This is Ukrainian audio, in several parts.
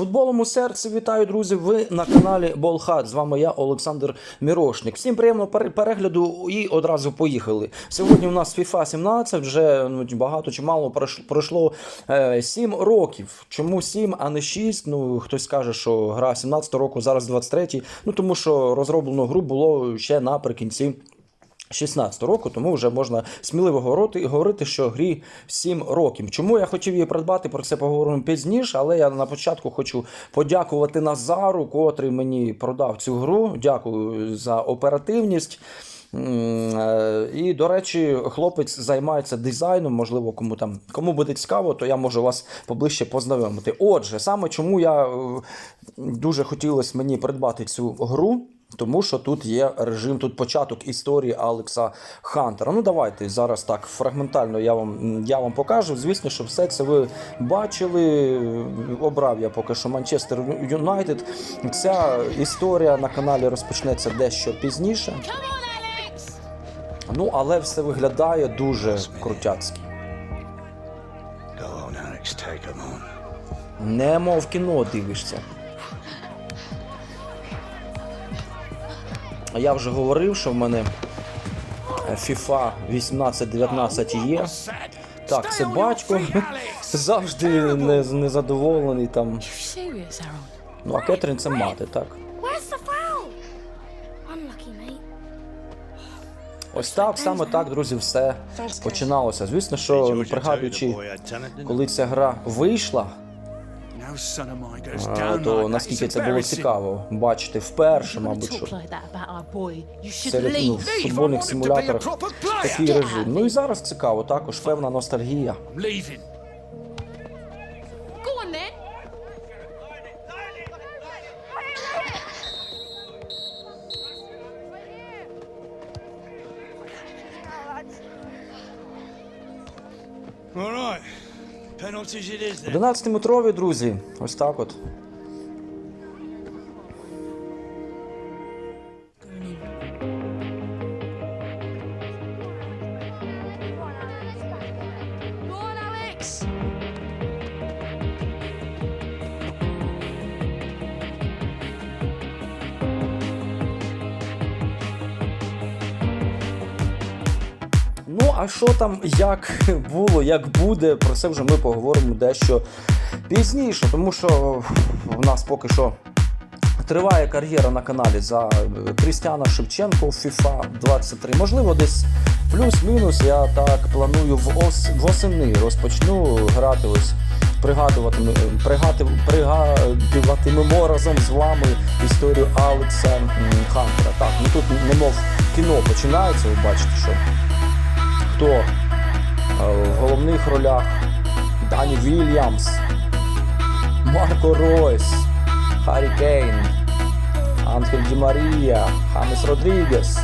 футболом у серці вітаю, друзі. Ви на каналі Болхат. З вами я, Олександр Мірошник. Всім приємного пере- перегляду і одразу поїхали. Сьогодні у нас FIFA 17, вже ну, багато чи мало пройшло е, 7 років. Чому 7, а не 6? Ну, хтось скаже, що гра 17 року, зараз 23. Ну тому що розроблено гру було ще наприкінці. 16 року, тому вже можна сміливо говорити, що грі 7 років. Чому я хотів її придбати, про це поговоримо пізніше, але я на початку хочу подякувати Назару, котрий мені продав цю гру. Дякую за оперативність. Е, І, до речі, хлопець займається дизайном. Можливо, кому там кому буде цікаво, то я можу вас поближче познайомити. Отже, саме чому я е, дуже хотілося мені придбати цю гру. Тому що тут є режим, тут початок історії Алекса Хантера. Ну давайте зараз так фрагментально я вам, я вам покажу. Звісно, що все це ви бачили. Обрав я поки що Манчестер Юнайтед. Ця історія на каналі розпочнеться дещо пізніше. Ну, але все виглядає дуже крутяцьки. Go on, Alex, take 'em on. Немо в кіно дивишся. Я вже говорив, що в мене FIFA 18-19 є. Так, це батько завжди не- незадоволений там. Ну, а Кетрін це мати, так. Ось так, саме так, друзі, все починалося. Звісно, що пригадуючи, коли ця гра вийшла, а, то наскільки це було цікаво бачити вперше, мабуть, що talk like that about our boy? You should серед ну, футбольних симуляторах такий режим. Ну і зараз цікаво, також певна ностальгія. All right. 11-метрові, друзі, ось так от. Що там, як було, як буде, про це вже ми поговоримо дещо пізніше, тому що в нас поки що триває кар'єра на каналі за е, Крістіана Шевченко в FIFA 23. Можливо, десь плюс-мінус. Я так планую в ос... восени розпочну грати ось. Пригадуватиме, пригати, пригадуватимемо разом з вами історію Алекса Хантера. Так, ну тут немов кіно починається, ви бачите, що хто е, в головних ролях Дані Вільямс, Марко Ройс, Харі Кейн, Ангель Ді Марія, Хамес Родрігес.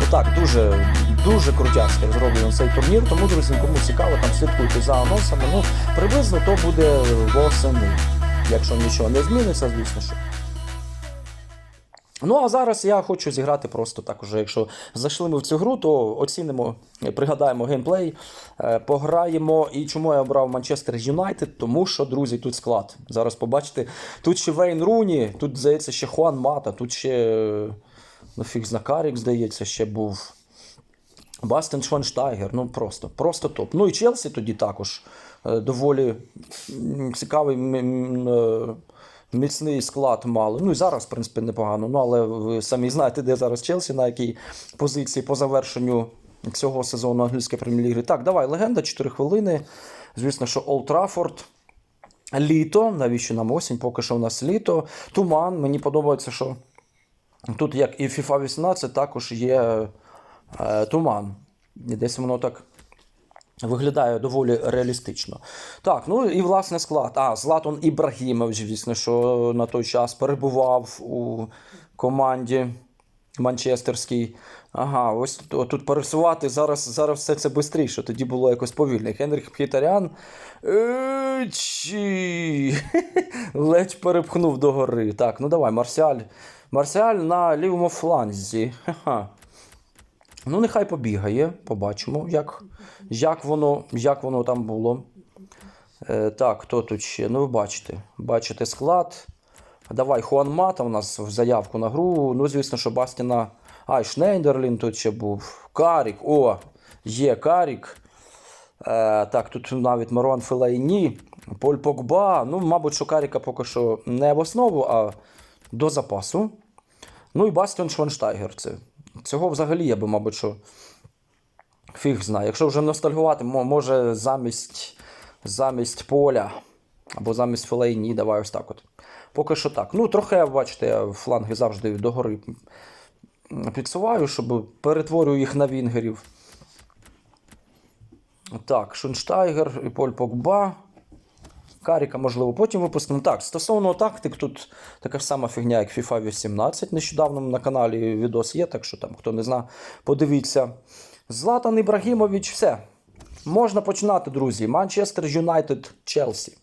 Ну так, дуже, дуже крутяцьки зроблено цей турнір, тому, друзі, кому цікаво, там слідкуйте за анонсами. Ну, приблизно то буде восени. Якщо нічого не зміниться, звісно що. Ну а зараз я хочу зіграти просто так. Уже якщо зайшли ми в цю гру, то оцінимо, пригадаємо геймплей, е, пограємо. І чому я обрав Манчестер Юнайтед? Тому що, друзі, тут склад. Зараз побачите, тут ще Вейн Руні, тут, здається, ще Хуан Мата, тут ще ну, фіг Знакарік, здається, ще був. Бастен Шванштайгер, ну просто, просто топ. Ну і Челсі тоді також е, доволі цікавий е, міцний склад мали. Ну і зараз, в принципі, непогано. Ну але ви самі знаєте, де зараз Челсі, на якій позиції по завершенню цього сезону англійської прем'єр-ліги. Так, давай, легенда, 4 хвилини. Звісно, що Олд Траффорд. Літо, навіщо нам осінь? Поки що у нас літо. Туман. Мені подобається, що тут, як і FIFA 18, також є е, туман. І десь воно так виглядає доволі реалістично. Так, ну і власне склад. А, Златон Ібрагімович, звісно, що на той час перебував у команді Манчестерській. Ага, ось тут, пересувати зараз, зараз все це швидше. Тоді було якось повільно. Генріх Мхітарян. Е, Ледь перепхнув до гори. Так, ну давай, Марсіаль. Марсіаль на лівому фланзі. Ха-ха. Ну, нехай побігає, побачимо, як, як, воно, як воно там було. Е, так, хто тут ще? Ну, ви бачите. Бачите склад. Давай, Хуан Мата у нас в заявку на гру. Ну, звісно, що Бастіна. А, і Шнейдерлін тут ще був. Карік. О, є Карік. Е, так, тут навіть Марон Фелейні, Поль Погба. Ну, мабуть, що Каріка поки що не в основу, а до запасу. Ну і Бастіон Шванштайгер. Це. Цього взагалі я би, мабуть, що фіг знає. Якщо вже ностальгувати, може замість, замість поля або замість Фелейні, давай ось так от. Поки що так. Ну, трохи, бачите, я фланги завжди догори підсуваю, щоб перетворюю їх на вінгерів. Так, Шунштайгер і Поль Погба. Каріка, можливо, потім випустимо. Так, стосовно тактик, тут така ж сама фігня, як FIFA 18. Нещодавно на каналі відос є, так що там, хто не знає, подивіться. Златан Ібрагімович, все. Можна починати, друзі. Манчестер Юнайтед Челсі.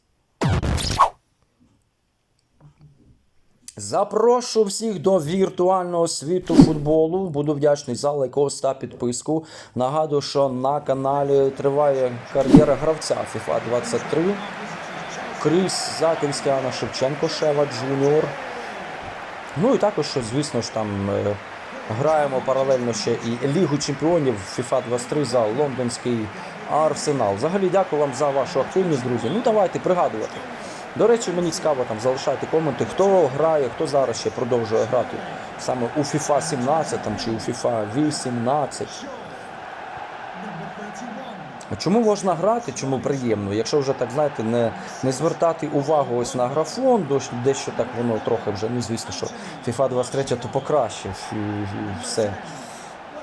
Запрошую всіх до віртуального світу футболу. Буду вдячний за лайкос та підписку. Нагадую, що на каналі триває кар'єра гравця FIFA 23. Кріс за Крістіана Шевченко, Шева Джуніор. Ну і також, звісно ж, там е, граємо паралельно ще і Лігу Чемпіонів FIFA 23 за лондонський арсенал. Взагалі дякую вам за вашу активність, друзі. Ну давайте пригадувати. До речі, мені цікаво там залишайте коменти, хто грає, хто зараз ще продовжує грати саме у FIFA 17 там, чи у FIFA 18. Чому можна грати, чому приємно? Якщо вже так знаєте, не, не звертати увагу ось на графон, дещо так воно трохи вже, ну звісно, що FIFA 23 то покраще і- і все.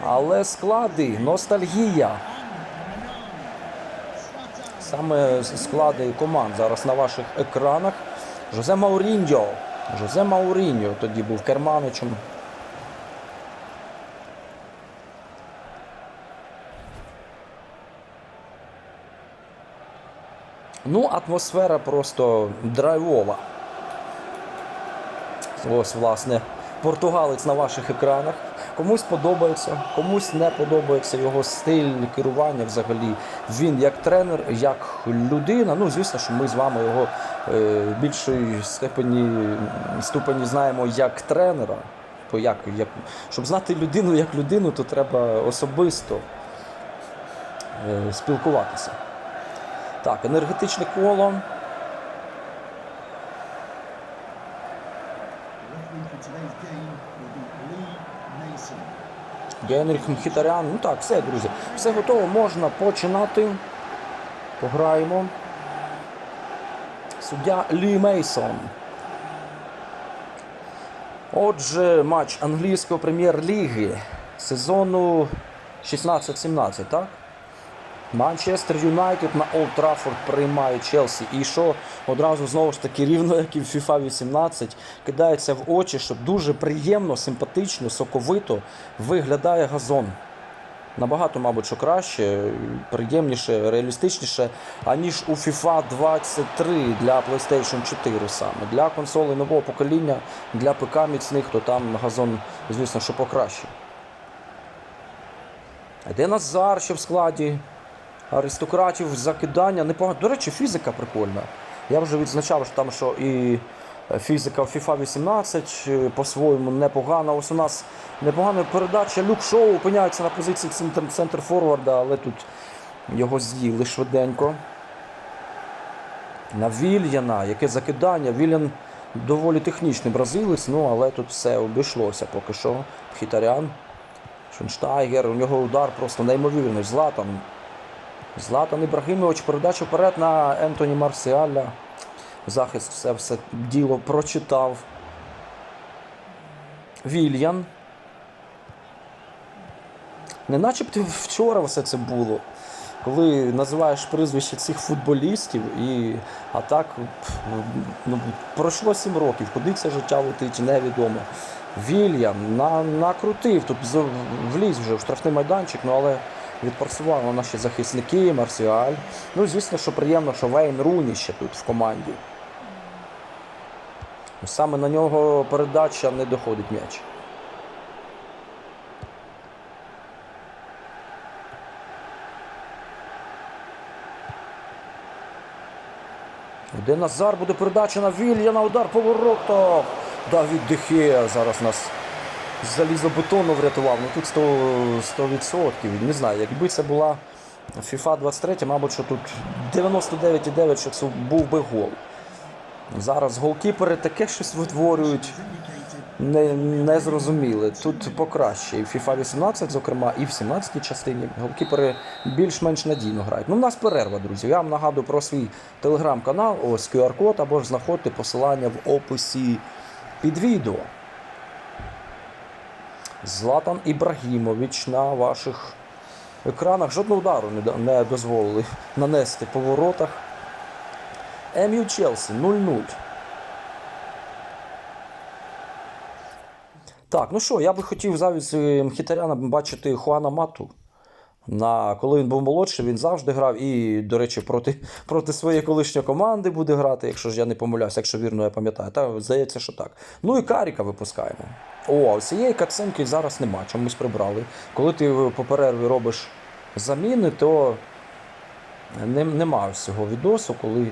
Але склади, ностальгія. Саме склади команд зараз на ваших екранах. Жозе Мауріньо. Жозе Мауріньо тоді був керманичем. Ну, атмосфера просто драйвова. Ось, власне, португалець на ваших екранах. Комусь подобається, комусь не подобається його стиль керування взагалі. Він як тренер, як людина. Ну, звісно, що ми з вами його е, в більшій степені, ступені знаємо як тренера. Бо як, як, щоб знати людину як людину, то треба особисто е, спілкуватися. Так, енергетичне коло. Генріх Мхітарян. Ну так, все, друзі. Все готово, можна починати. Пограємо. Суддя Лі Мейсон. Отже, матч англійської прем'єр-ліги сезону 16-17, так? Манчестер Юнайтед на Олд Траффорд приймає Челсі. І що одразу знову ж таки рівно, як і в FIFA 18, кидається в очі, що дуже приємно, симпатично, соковито виглядає газон. Набагато, мабуть, що краще, приємніше, реалістичніше, аніж у FIFA 23 для PlayStation 4 саме. Для консолей нового покоління, для ПК міцних, то там газон, звісно, що покраще. Де Назар ще в складі? Аристократів закидання. Непогано. До речі, фізика прикольна. Я вже відзначав, що там що і фізика в FIFA 18 е, по-своєму непогана. Ось у нас непогана передача. Люк Шоу опиняється на позиції центр, форварда, але тут його з'їли швиденько. На Вільяна, яке закидання. Вільян доволі технічний бразилець, ну але тут все обійшлося поки що. Хітарян. Шунштайгер, у нього удар просто неймовірний. Златан. Златан Ібрагімович, передача вперед на Ентоні Марсіаля. Захист все все діло прочитав. Вільян. Не начебто вчора все це було. Коли називаєш прізвище цих футболістів, і а так ну, пройшло 7 років, куди це життя летить, невідомо. Вільям на, накрутив, тут вліз вже в штрафний майданчик, ну але відпрацювали наші захисники, Марсіаль. Ну, звісно, що приємно, що Вейн Руні ще тут в команді. Саме на нього передача не доходить м'яч. Де Назар буде передача на Вільяна, удар по. Давід Дехе зараз нас залізобетонно врятував. Ну тут 100%, 100%. Не знаю, якби це була FIFA 23, мабуть, що тут 99,9, що це був би гол. Зараз голкіпери таке щось витворюють. Не, не зрозуміли. Тут покраще. І FIFA 18, зокрема, і в 17-й частині голкіпери більш-менш надійно грають. Ну, в нас перерва, друзі. Я вам нагадую про свій телеграм-канал, ось QR-код, або ж знаходьте посилання в описі під відео. Златан Ібрагімович на ваших екранах жодного удару не, дозволили нанести по воротах. Ем'ю Челсі 0-0. Так, ну що, я би хотів замість е, Мхітаряна бачити Хуана Мату. На, коли він був молодший, він завжди грав і, до речі, проти, проти своєї колишньої команди буде грати, якщо ж я не помиляюся, якщо вірно я пам'ятаю. Та здається, що так. Ну і Каріка випускаємо. О, цієї кацинки зараз нема, чомусь прибрали. Коли ти по перерві робиш заміни, то не, нема ось цього відосу, коли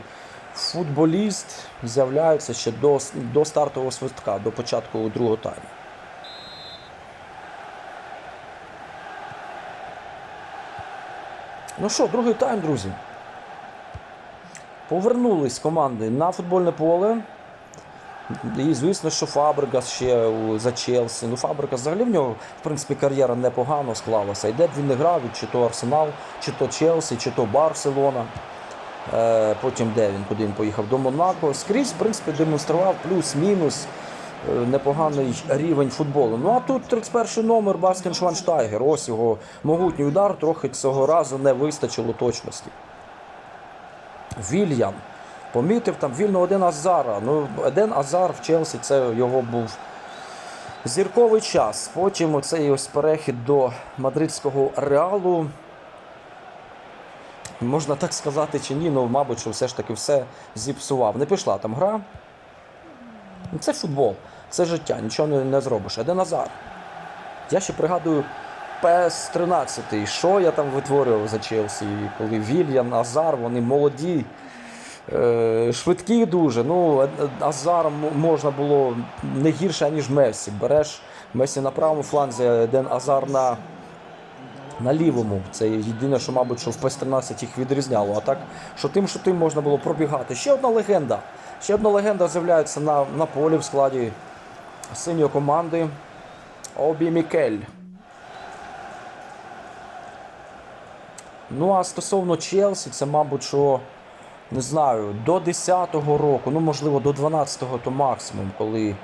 футболіст з'являється ще до, до стартового свистка, до початку другого тайму. Ну що, другий тайм, друзі. Повернулись команди на футбольне поле. І звісно, що Фабрикас ще за Челсі. Ну, Фабрикас взагалі в нього, в принципі, кар'єра непогано склалася. І де б він не грав, чи то Арсенал, чи то Челсі, чи то Барселона. Е, потім де він, куди він поїхав? До Монако. Скрізь, в принципі, демонстрував плюс-мінус е, непоганий рівень футболу. Ну а тут 31 номер Баскен Шванштайгер. Ось його могутній удар, трохи цього разу не вистачило точності. Вільян. Помітив там вільно один Азара. Ну, один Азар в Челсі це його був зірковий час. Потім оцей ось перехід до мадридського реалу. Можна так сказати чи ні, ну, мабуть, що все ж таки все зіпсував. Не пішла там гра. Це футбол, це життя, нічого не, зробиш. Один Назар. Я ще пригадую ps 13 Що я там витворював за Челсі, коли Вільян, Азар, вони молоді, швидкі дуже. Ну, Е- Е- Азар можна було не гірше, ніж Месі. Береш Месі на правому фланзі, Еден Азар на на лівому. Це єдине, що, мабуть, що в ПС-13 їх відрізняло. А так, що тим, що тим можна було пробігати. Ще одна легенда. Ще одна легенда з'являється на, на полі в складі синьої команди. Обі Мікель. Ну, а стосовно Челсі, це, мабуть, що не знаю, до 10-го року, ну, можливо, до 12-го то максимум, коли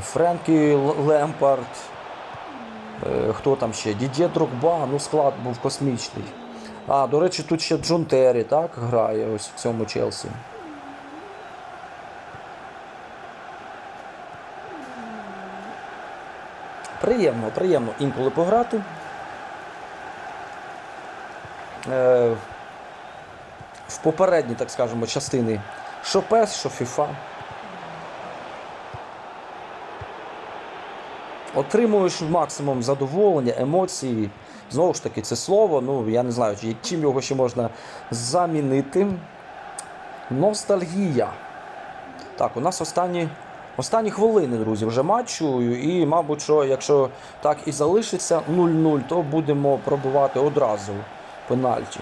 Френкі Лемпард, Е, Хто там ще? Дідє Дрогба, ну склад був космічний. А, до речі, тут ще Джон Террі, так, грає ось в цьому Челсі. Приємно, приємно інколи пограти. Попередні, так скажемо, частини що PES, що FIFA. Отримуєш максимум задоволення, емоції. Знову ж таки, це слово. Ну, я не знаю, чим його ще можна замінити. Ностальгія. Так, у нас останні, останні хвилини, друзі, вже матчу. І, мабуть, що якщо так і залишиться 0-0, то будемо пробувати одразу пенальті.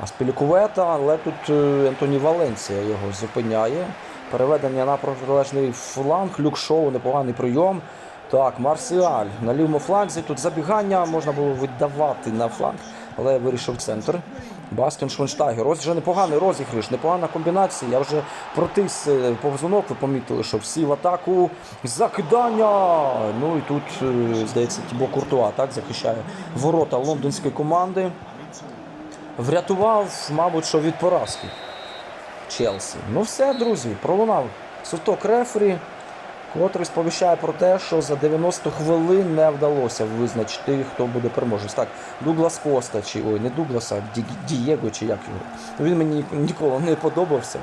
А Спілікувета, але тут е, Антоні Валенція його зупиняє. Переведення на протилежний фланг, люк-шоу, непоганий прийом. Так, Марсіаль на лівому фланзі. Тут забігання можна було віддавати на фланг, але вирішив центр. Бастін Швенштайгер. Ось вже непоганий розіграш, непогана комбінація. Я вже протис е, повзунок, ви помітили, що всі в атаку. Закидання! Ну і тут, е, здається, Тібо Куртуа так, захищає ворота лондонської команди. Врятував, мабуть, що від поразки Челсі. Ну все, друзі, пролунав суток рефері, котрий сповіщає про те, що за 90 хвилин не вдалося визначити, хто буде переможець. Так, Дуглас Коста, чи ой, не Дуглас, а Ді- Дієго, чи як його. Він мені ніколи не подобався.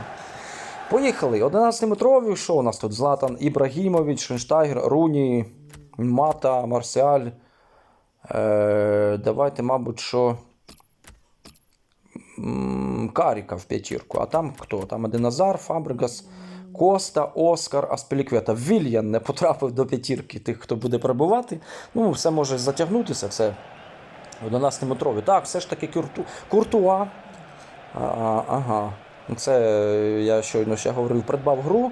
Поїхали. 11-метрові. Що у нас тут? Златан Ібрагімович, Шенштайгер, Руні, Мата, Марсіаль. Е, давайте, мабуть, що. Каріка в п'ятірку. А там хто? Там Аденазар, Фабригас, Коста, Оскар, Аспеліквета. Вільян не потрапив до п'ятірки тих, хто буде перебувати. Ну, все може затягнутися. Це 11-метрові. Так, все ж таки Курту... Куртуа. А, ага. Це е, я щойно ще говорив, придбав гру.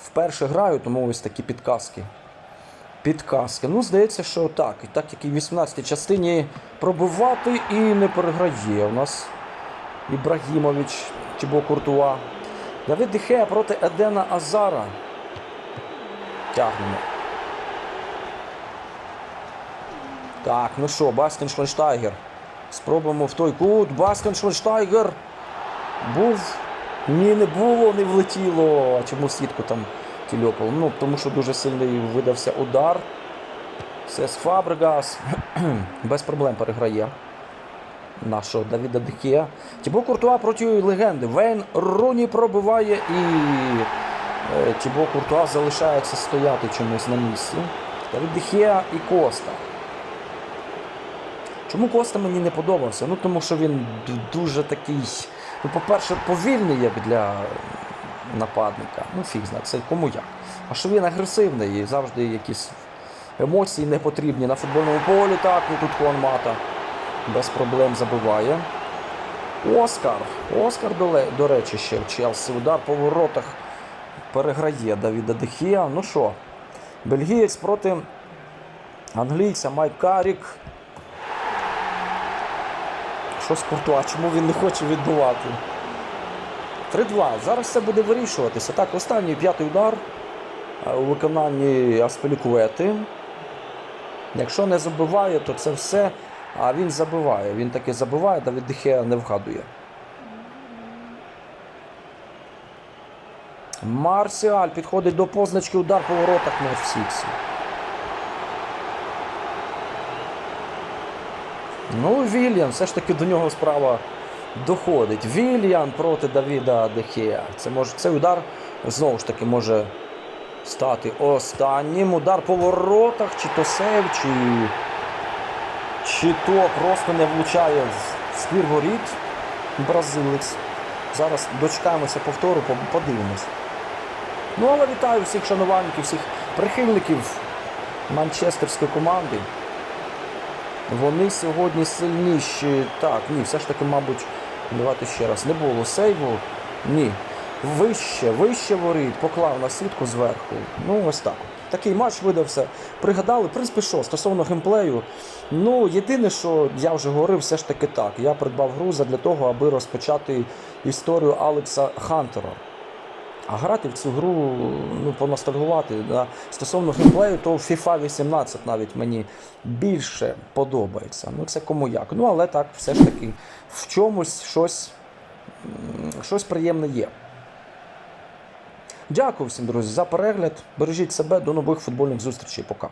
Вперше граю, тому ось такі підказки. Підказки. Ну, здається, що так. І так як і в 18-й частині пробивати і не переграє. У нас Ібрагімович Тібо Куртуа. Давид Дехея проти Едена Азара. Тягнемо. Так, ну що, Бастін Швенштайгер. Спробуємо в той кут. Бастін Швенштайгер. Був. Ні, не було, не влетіло. А чому сітку там тільопав? Ну, тому що дуже сильний видався удар. Сес Фабрегас. Без проблем переграє. Нашого Давіда Дехія. Тібо Куртуа проти легенди. Вейн Руні пробиває і е, Тібо Куртуа залишається стояти чомусь на місці. Давід Дехія і Коста. Чому Коста мені не подобався? Ну тому що він дуже такий, ну, по-перше, повільний як для нападника. Ну, фіг знає, це кому як. А що він агресивний і завжди якісь емоції не потрібні на футбольному полі. Так, ну тут Хуан Мата без проблем забиває. Оскар. Оскар, до, речі, ще в Челсі. Удар по воротах переграє Давіда Дехія. Ну що, бельгієць проти англійця Майк Карік. Що з Куртуа? Чому він не хоче відбивати? 3-2. Зараз це буде вирішуватися. Так, останній п'ятий удар е, у виконанні Аспелікуети. Якщо не забиває, то це все. А він забиває. Він таки забиває, Давид Дехея не вгадує. Марсіаль підходить до позначки удар по воротах на Сіксі. Ну, Вільян, все ж таки до нього справа доходить. Вільян проти Давіда Дехея. Це може, цей удар знову ж таки може стати останнім. Удар по воротах, чи то сейв, чи, чи то просто не влучає в ствір бразилець. Зараз дочекаємося повтору, подивимось. Ну, але вітаю всіх шанувальників, всіх прихильників манчестерської команди. Вони сьогодні сильніші. Так, ні, все ж таки, мабуть, давайте ще раз. Не було сейву. Ні. Вище, вище воріт, поклав на сітку зверху. Ну, ось так. Такий матч видався. Пригадали, в принципі, що стосовно геймплею. Ну, єдине, що я вже говорив, все ж таки так. Я придбав гру для того, аби розпочати історію Алекса Хантера. А грати в цю гру, ну, поностальгувати. Да. Стосовно геймплею, то FIFA 18 навіть мені більше подобається. Ну, це кому як. Ну, але так, все ж таки, в чомусь щось, щось приємне є. Дякую всім, друзі, за перегляд. Бережіть себе, до нових футбольних зустрічей. Пока.